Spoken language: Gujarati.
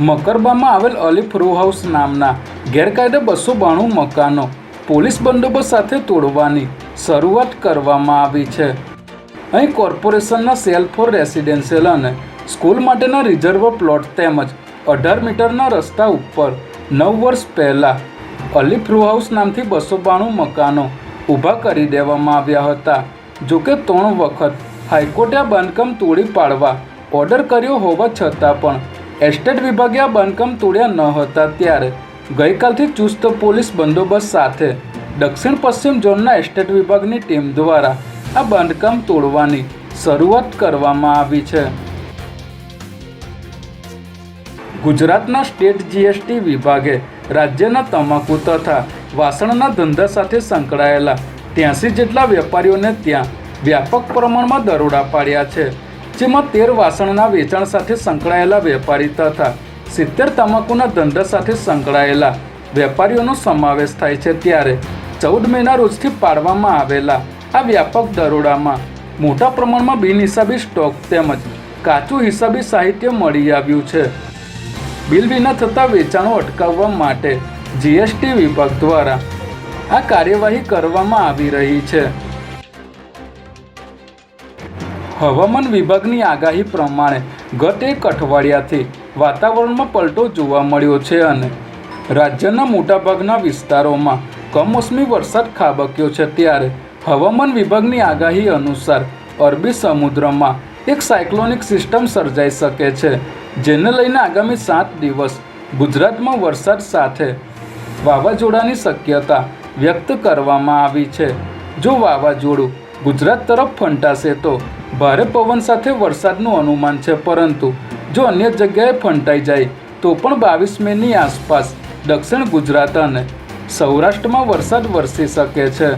મકરબામાં આવેલ અલીફ રો હાઉસ નામના ગેરકાયદે બસો બાણું મકાનો પોલીસ બંદોબસ્ત સાથે તોડવાની શરૂઆત કરવામાં આવી છે. અહીં કોર્પોરેશનના સેલ ફોર રેસિડેન્શિયલ અને સ્કૂલ માટેના રિઝર્વ પ્લોટ તેમજ અઢાર મીટરના રસ્તા ઉપર નવ વર્ષ પહેલાં અલીફ રો હાઉસ નામથી બસો બાણું મકાનો ઊભા કરી દેવામાં આવ્યા હતા. જોકે ત્રણ વખત હાઈકોર્ટે આ બાંધકામ તોડી પાડવા ઓર્ડર કર્યો હોવા છતાં પણ એસ્ટેટ વિભાગે આ બાંધકામ તોડ્યા ન હતા ત્યારે. ગઈકાલથી ચુસ્ત પોલીસ બંદોબસ્ત સાથે. દક્ષિણ પશ્ચિમ ઝોનના એસ્ટેટ વિભાગની ટીમ દ્વારા આ બાંધકામ તોડવાની શરૂઆત કરવામાં આવી છે. ગુજરાતના સ્ટેટ જીએસટી વિભાગે રાજ્યના તમાકુ તથા વાસણના ધંધા સાથે સંકળાયેલા ત્યાંસી જેટલા વેપારીઓને ત્યાં વ્યાપક પ્રમાણમાં દરોડા પાડ્યા છે. જેમાં તેર વાસણના વેચાણ સાથે સંકળાયેલા વેપારી તથા સિત્તેર તમાકુના ધંધા સાથે સંકળાયેલા વેપારીઓનો સમાવેશ થાય છે ત્યારે ચૌદ મહિના રોજથી પાડવામાં આવેલા આ વ્યાપક દરોડામાં મોટા પ્રમાણમાં બિનહિસાબી સ્ટોક તેમજ કાચું હિસાબી સાહિત્ય મળી આવ્યું છે. બિલ વિના થતા વેચાણો અટકાવવા માટે જીએસટી વિભાગ દ્વારા આ કાર્યવાહી કરવામાં આવી રહી છે. હવામાન વિભાગની આગાહી પ્રમાણે ગત એક અઠવાડિયાથી વાતાવરણમાં પલટો જોવા મળ્યો છે અને રાજ્યના મોટાભાગના વિસ્તારોમાં કમોસમી વરસાદ ખાબક્યો છે. ત્યારે હવામાન વિભાગની આગાહી અનુસાર અરબી સમુદ્રમાં એક સાયક્લોનિક સિસ્ટમ સર્જાઈ શકે છે, જેને લઈને આગામી સાત દિવસ ગુજરાતમાં વરસાદ સાથે વાવાઝોડાની શક્યતા વ્યક્ત કરવામાં આવી છે. જો વાવાઝોડું ગુજરાત તરફ ફંટાશે તો ભારે પવન સાથે વરસાદનું અનુમાન છે, પરંતુ જો અન્ય જગ્યાએ ફંટાઈ જાય, તો પણ બાવીસ મેની આસપાસ દક્ષિણ ગુજરાત અને સૌરાષ્ટ્રમાં વરસાદ વરસી શકે છે.